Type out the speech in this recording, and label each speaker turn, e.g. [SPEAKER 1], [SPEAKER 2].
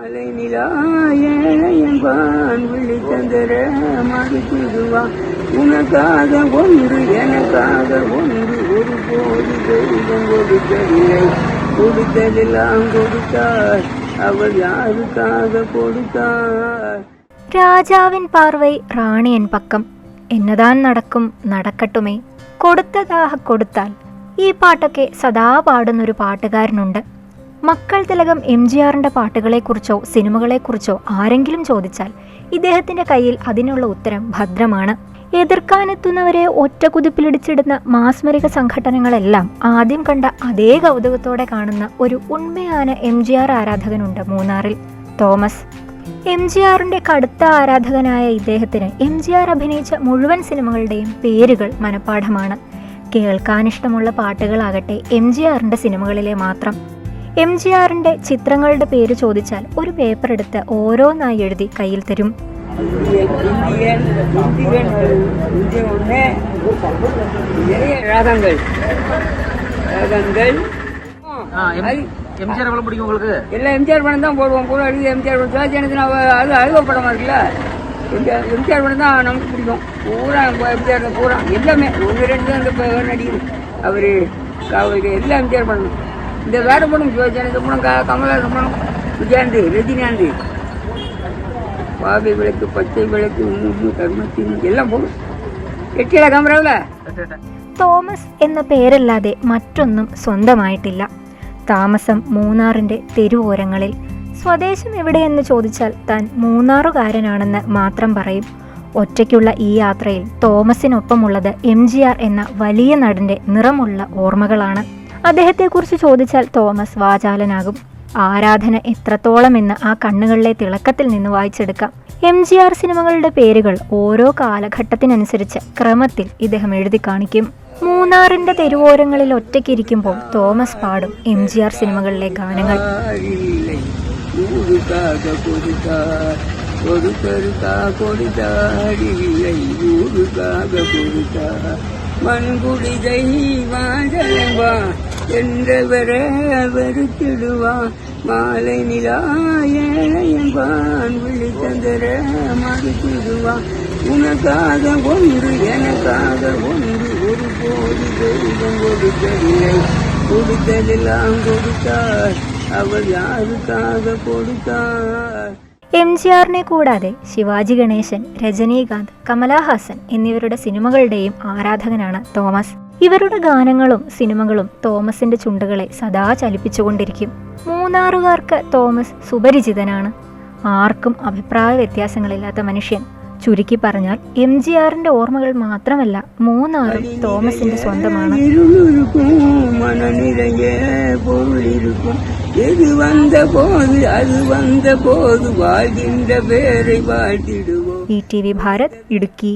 [SPEAKER 1] மாலை நிலாயன் விழித்தந்தர மறுத்திடுவா உனக்காக ஒன்று எனக்காக ஒன்று ஒரு போது தெய்வம் கொடுக்கவில்லை கொடுத்ததெல்லாம் கொடுத்தார் அவள் யாருக்காக கொடுத்தார்
[SPEAKER 2] രാജാവിൻ പാർവൈ റാണിയൻ പക്കം എന്നതാൻ നടക്കും നടക്കട്ടുമേ കൊടുത്തതാഹ കൊടുത്താൽ ഈ പാട്ടൊക്കെ സദാ പാടുന്നൊരു പാട്ടുകാരനുണ്ട് മക്കൾ തിലകം എം ജി ആറിന്റെ പാട്ടുകളെക്കുറിച്ചോ സിനിമകളെക്കുറിച്ചോ ആരെങ്കിലും ചോദിച്ചാൽ ഇദ്ദേഹത്തിന്റെ കയ്യിൽ അതിനുള്ള ഉത്തരം ഭദ്രമാണ്. എതിർക്കാനെത്തുന്നവരെ ഒറ്റ കുതിപ്പിലിടിച്ചിടുന്ന മാസ്മരിക സംഘടനകളെല്ലാം ആദ്യം കണ്ട അതേ കൗതുകത്തോടെ കാണുന്ന ഒരു ഉണ്മയാന എം ജി ആർ ആരാധകനുണ്ട് മൂന്നാറിൽ തോമസ്. എം ജി ആറിന്റെ കടുത്ത ആരാധകനായ ഇദ്ദേഹത്തിന് എം ജി ആർ അഭിനയിച്ച മുഴുവൻ സിനിമകളുടെയും പേരുകൾ മനഃപ്പാഠമാണ്. കേൾക്കാനിഷ്ടമുള്ള പാട്ടുകളാകട്ടെ എം ജി ആറിന്റെ സിനിമകളിലെ മാത്രം. എം ജി ആറിന്റെ ചിത്രങ്ങളുടെ പേര് ചോദിച്ചാൽ ഒരു പേപ്പർ എടുത്ത് ഓരോന്നായി എഴുതി കയ്യിൽ തരും
[SPEAKER 1] இந்தியன் இந்தியன் இந்தியன் ஒன்று நிறைய ராகங்கள் ராகங்கள்
[SPEAKER 3] ஆ, எம்-
[SPEAKER 1] அது
[SPEAKER 3] எம்ஜிஆர் எவ்வளவு பிடிக்கும் உங்களுக்கு
[SPEAKER 1] எல்லாம் எம்ஜிஆர் படம் தான் போடுவோம் பூரா அழுது எம்ஜிஆர் படம் சிவாஜி அது அழுவ படமா இருக்குல்ல எம்ஜிஆர் எம்ஜிஆர் படம் தான் நமக்கு பிடிக்கும் பூரா நம்ம எம்ஜிஆர் தான் பூரா எல்லாமே ஒன்று ரெண்டு தான் இந்த ப- நடிகர் அவர் அவருக்கு எல்லாம் எம்ஜிஆர் படம் இந்த வேற படம் சிவாஜி படம் க- கமலஹாசன் படம் விஜயாந்த் ரஜினிகாந்த் பாவை விளக்கு பச்சை விளக்கு மூணு கர்மத்தின் எல்லாம் போடும் எட்டியல கேமராவில்
[SPEAKER 2] തോമസ് എന്ന പേരല്ലാതെ മറ്റൊന്നും സ്വന്തമായിട്ടില്ല താമസം മൂന്നാറിന്റെ തെരുവോരങ്ങളിൽ സ്വദേശം എവിടെയെന്ന് ചോദിച്ചാൽ താൻ മൂന്നാറുകാരനാണെന്ന് മാത്രം പറയും ഒറ്റയ്ക്കുള്ള ഈ യാത്രയിൽ തോമസിനൊപ്പമുള്ളത് എം ജി ആർ എന്ന വലിയ നടന്റെ നിറമുള്ള ഓർമ്മകളാണ് അദ്ദേഹത്തെക്കുറിച്ച് ചോദിച്ചാൽ തോമസ് വാചാലനാകും. ആരാധന എത്രത്തോളമെന്ന് ആ കണ്ണുകളിലെ തിളക്കത്തിൽ നിന്ന് വായിച്ചെടുക്കാം. എം ജി ആർ സിനിമകളുടെ പേരുകൾ ഓരോ കാലഘട്ടത്തിനനുസരിച്ച് ക്രമത്തിൽ ഇദ്ദേഹം എഴുതി കാണിക്കും. മൂന്നാറിന്റെ തെരുവോരങ്ങളിൽ ഒറ്റയ്ക്കിരിക്കുമ്പോൾ തോമസ് പാടും എം ജി ആർ സിനിമകളിലെ ഗാനങ്ങൾ.
[SPEAKER 1] കൊടുക്കാ ஊருக்காக கொடுத்தார் கொடுத்தருக்கா கொடுத்தார் இல்லை ஊருக்காக கொடுத்தார் மண்குடிதை வாழவா என்றவர வெறுத்திடுவா மாலை நிலாயன் விழித்தந்தர மறுத்திடுவா உனக்காக ஒன்று எனக்காக ஒன்று ஒரு போது தெய்வம் கொடுக்கவில்லை கொடுத்ததெல்லாம் கொடுத்தார் അവൾ യാരുക്കാകെ കൊടുത്താർ
[SPEAKER 2] എം ജി ആറിനെ കൂടാതെ ശിവാജി ഗണേശൻ രജനീകാന്ത് കമലഹാസൻ എന്നിവരുടെ സിനിമകളുടെയും ആരാധകനാണ് തോമസ് ഇവരുടെ ഗാനങ്ങളും സിനിമകളും തോമസിന്റെ ചുണ്ടുകളെ സദാ ചലിപ്പിച്ചുകൊണ്ടിരിക്കും മൂന്നാറുകാർക്ക് തോമസ് സുപരിചിതനാണ് ആർക്കും അഭിപ്രായ വ്യത്യാസങ്ങളില്ലാത്ത മനുഷ്യൻ ചുരുക്കി പറഞ്ഞാൽ എം ജി ആറിന്റെ ഓർമ്മകൾ മാത്രമല്ല മൂന്നാറും തോമസിന്റെ സ്വന്തമാണ്
[SPEAKER 1] இருளுக்கும் மன நிறைய பொருள் இருக்கும் எது வந்த போது அது வந்த போது வாழ்கின்ற பேரை வாழ்த்திடுவோம்
[SPEAKER 2] E T V Bharat Idukki